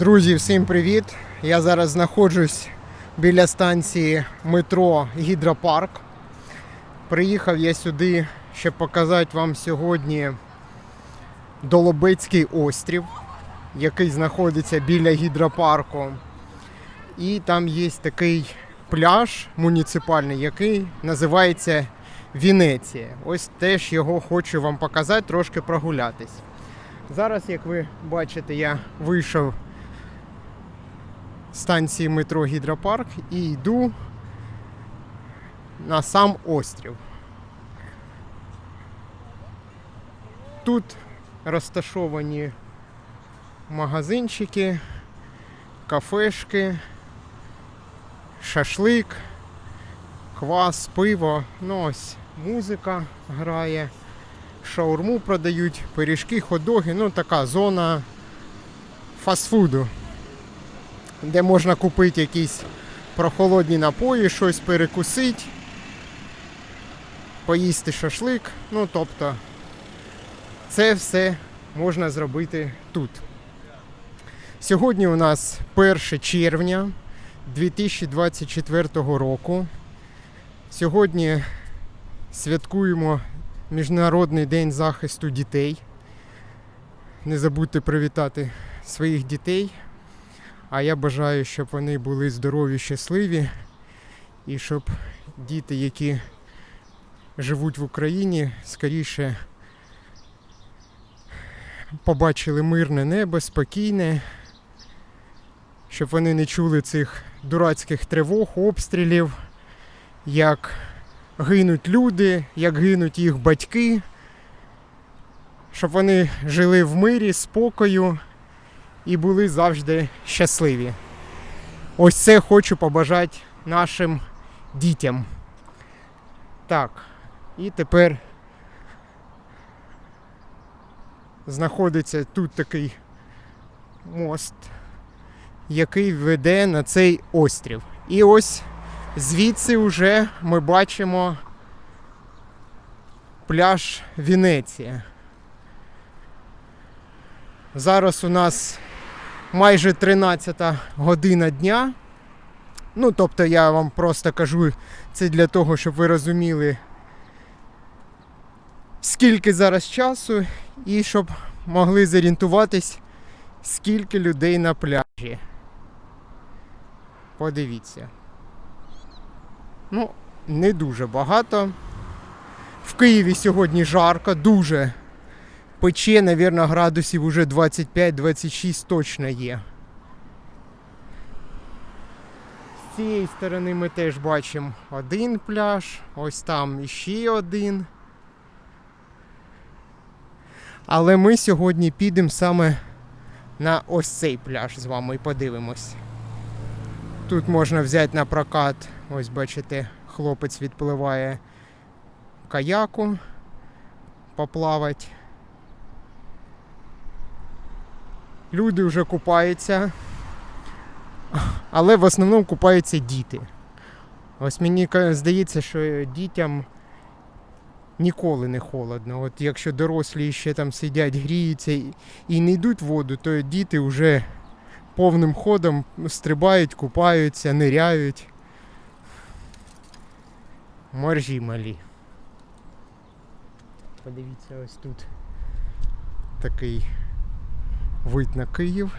Друзі, всім привіт! Я зараз знаходжусь біля станції метро Гідропарк. Приїхав я сюди, щоб показати вам сьогодні Долобецький острів, який знаходиться біля гідропарку. І там є такий пляж муніципальний, який називається Венеція. Ось теж його хочу вам показати, трошки прогулятись. Зараз, як ви бачите, я вийшов станції метро Гідропарк і йду на сам острів. Тут розташовані магазинчики, кафешки, шашлик, квас, пиво. Ну ось музика грає, шаурму продають, пиріжки, ходоги. Ну така зона фастфуду, де можна купити якісь прохолодні напої, щось перекусити, поїсти шашлик. Ну тобто це все можна зробити тут. Сьогодні у нас 1 червня 2024 року. Сьогодні святкуємо Міжнародний день захисту дітей. Не забудьте привітати своїх дітей. А я бажаю, щоб вони були здорові, щасливі і щоб діти, які живуть в Україні, скоріше побачили мирне небо, спокійне, щоб вони не чули цих дурацьких тривог, обстрілів, як гинуть люди, як гинуть їх батьки, щоб вони жили в мирі, спокою і були завжди щасливі. Ось це хочу побажати нашим дітям. Так, і тепер знаходиться тут такий мост, який веде на цей острів. І ось звідси вже ми бачимо пляж Венеція. Зараз у нас майже 13 година дня. Ну, тобто я вам просто кажу це для того, щоб ви розуміли, скільки зараз часу, і щоб могли зорієнтуватись, скільки людей на пляжі. Подивіться. Ну, не дуже багато. В Києві сьогодні жарко, дуже пече, навірно, градусів уже 25-26 точно є. З цієї сторони ми теж бачимо один пляж, ось там іще один. Але ми сьогодні підемо саме на ось цей пляж з вами і подивимось. Тут можна взяти на прокат, ось бачите, хлопець відпливає каяку, поплавати. Люди вже купаються, але в основному купаються діти. Ось мені здається, що дітям ніколи не холодно. От якщо дорослі ще там сидять, гріються і- не йдуть в воду, то діти вже повним ходом стрибають, купаються, ниряють. Моржі малі. Подивіться, ось тут такий вид на Київ.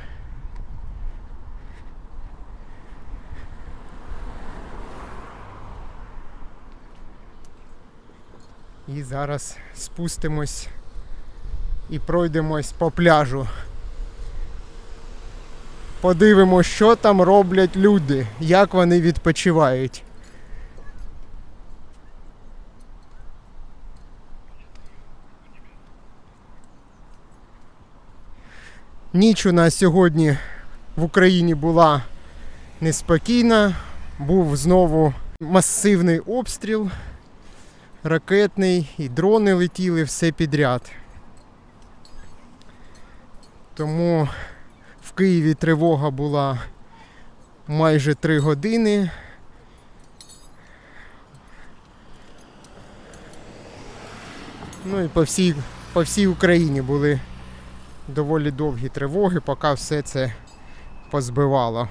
І зараз спустимось і пройдемось по пляжу. Подивимось, що там роблять люди, як вони відпочивають. Ніч у нас сьогодні в Україні була неспокійна. Був знову масивний обстріл, ракетний, і дрони летіли все підряд. Тому в Києві тривога була майже 3 години. Ну і по всій, по всій Україні були доволі довгі тривоги, поки все це позбивало.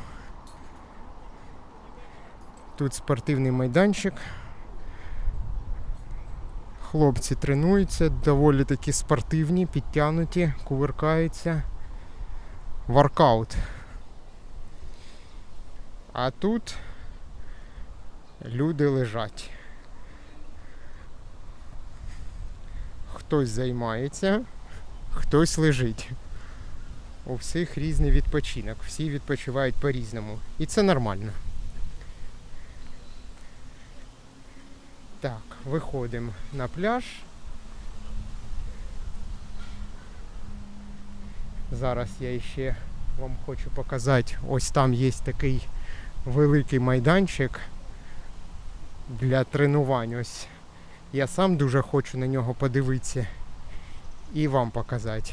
Тут спортивний майданчик. Хлопці тренуються, доволі такі спортивні, підтягнуті, кувиркаються. Воркаут. А тут люди лежать. Хтось займається, хтось лежить. У всіх різний відпочинок. Всі відпочивають по-різному. І це нормально. Так, виходимо на пляж. Зараз я ще вам хочу показати. Ось там є такий великий майданчик для тренувань. Ось я сам дуже хочу на нього подивитися і вам показати.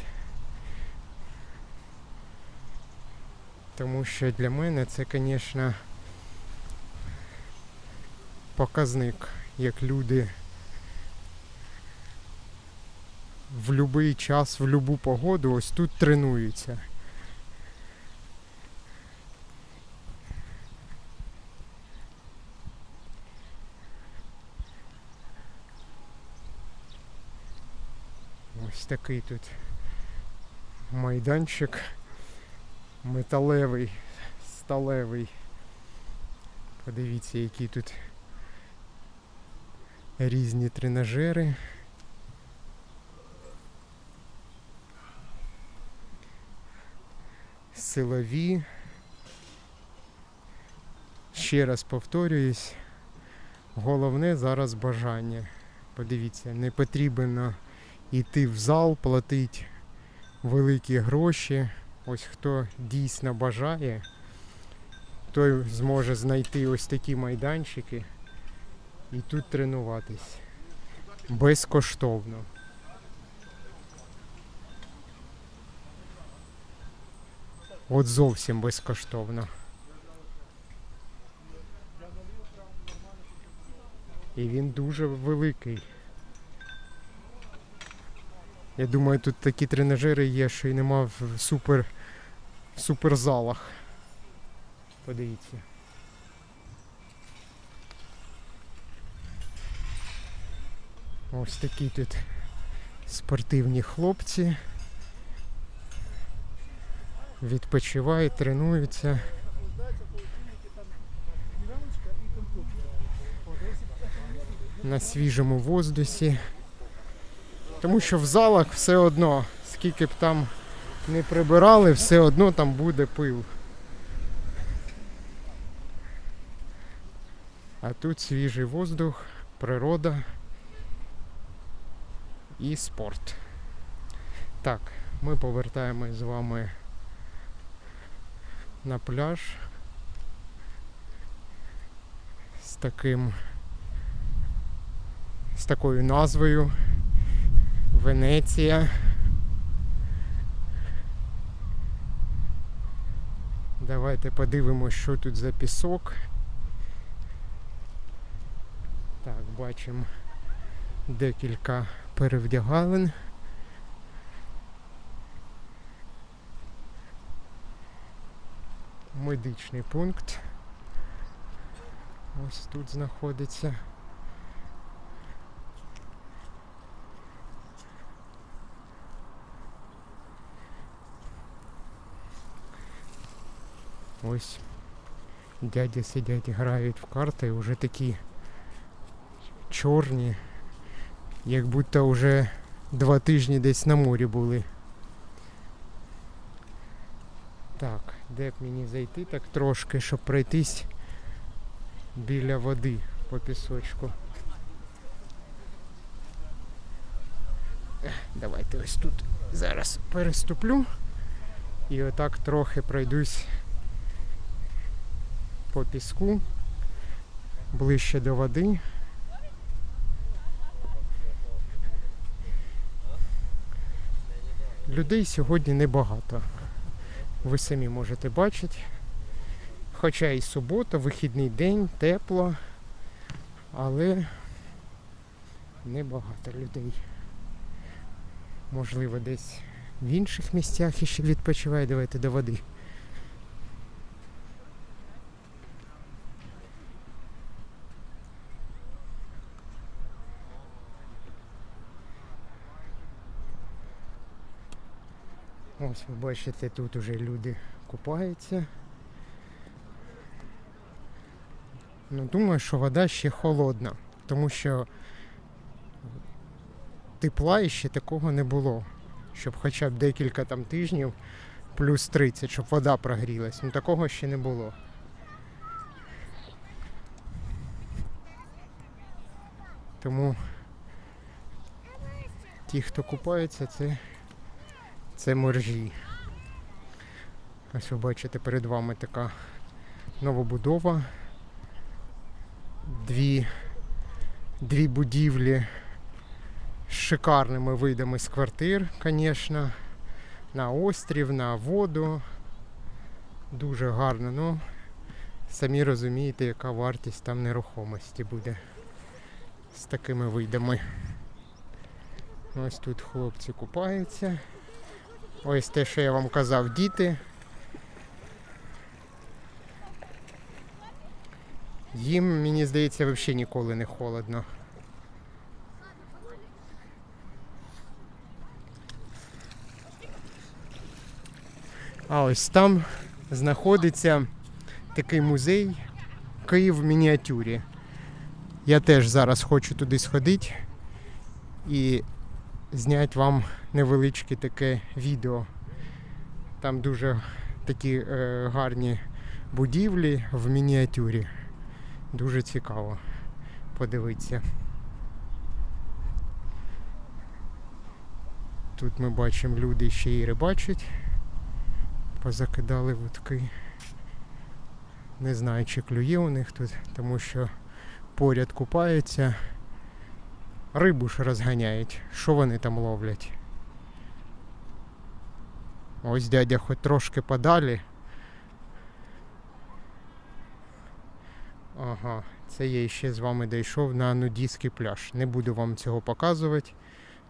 Тому що для мене це, звісно, показник, як люди в будь-який час, в будь-яку погоду ось тут тренуються. Ось такий тут майданчик металевий, сталевий. Подивіться, які тут різні тренажери. Силові. Ще раз повторююсь, головне зараз бажання. Подивіться, не потрібно йти в зал, платити великі гроші. Ось хто дійсно бажає, той зможе знайти ось такі майданчики і тут тренуватись. Безкоштовно. От зовсім безкоштовно. І він дуже великий. Я думаю, тут такі тренажери є, що й нема в супер, суперзалах. Подивіться. Ось такі тут спортивні хлопці. Відпочивають, тренуються. На свіжому воздусі. Тому що в залах все одно, скільки б там не прибирали, все одно там буде пил. А тут свіжий воздух, природа і спорт. Так, ми повертаємось з вами на пляж з таким з такою назвою Венеція. Давайте подивимось, що тут за пісок. Так, бачимо декілька перевдягалин. Медичний пункт. Ось тут знаходиться. Ось дяді сидять, грають в карти, вже такі чорні, як будто вже два тижні десь на морі були. Так, де б мені зайти так трошки, щоб пройтись біля води по пісочку. Давайте ось тут зараз переступлю і отак трохи пройдусь по піску ближче до води. Людей сьогодні небагато. Ви самі можете бачити. Хоча і субота, вихідний день, тепло, але небагато людей. Можливо, десь в інших місцях іще відпочиває. Давайте до води Ось ви бачите, тут уже люди купаються. Ну, думаю, що вода ще холодна, тому що тепла іще такого не було. Щоб хоча б декілька там тижнів плюс 30, щоб вода прогрілась. Ну такого ще не було. Тому ті, хто купається, це, це моржі. Ось ви бачите перед вами така новобудова. Дві, дві будівлі з шикарними видами з квартир, звісно. На острів, на воду. Дуже гарно, ну самі розумієте, яка вартість там нерухомості буде з такими видами. Ось тут хлопці купаються. Ось те, що я вам казав, діти. Їм, мені здається, взагалі ніколи не холодно. А ось там знаходиться такий музей Київ в мініатюрі. Я теж зараз хочу туди сходити і зняти вам невеличке таке відео. Там дуже такі е, гарні будівлі в мініатюрі. Дуже цікаво подивитися. Тут ми бачимо, люди ще й рибачать. Позакидали вудки. Не знаю, чи клює у них тут, тому що поряд купаються. Рибу ж розганяють. Що вони там ловлять? Ось дядя хоч трошки подалі. Ага, це я ще з вами дійшов на нудійський пляж. Не буду вам цього показувати,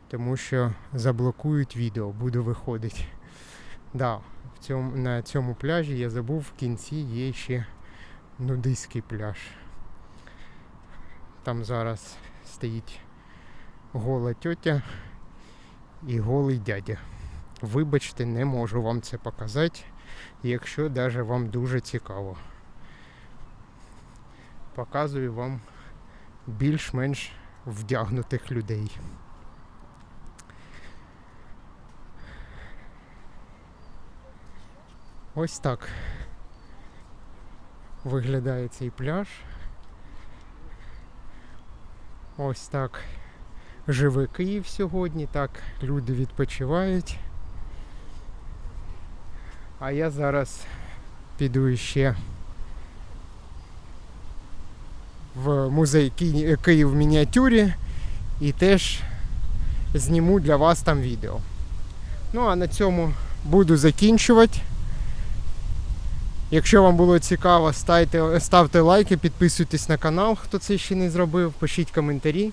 тому що заблокують відео, буду виходити. Да, в цьому, на цьому пляжі я забув в кінці є ще нудистський пляж. Там зараз стоїть гола тьотя і голий дядя. Вибачте, не можу вам це показати, якщо навіть вам дуже цікаво. Показую вам більш-менш вдягнутих людей. Ось так виглядає цей пляж. Ось так живе Київ сьогодні, так люди відпочивають. А я зараз піду ще в музей Ки- Київ в мініатюрі і теж зніму для вас там відео. Ну а на цьому буду закінчувати. Якщо вам було цікаво, ставте, ставте лайки, підписуйтесь на канал, хто це ще не зробив, пишіть коментарі.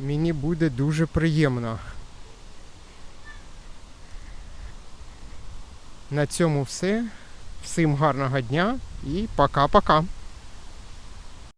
Мені буде дуже приємно. На цьому все. Всім гарного дня і пока-пока.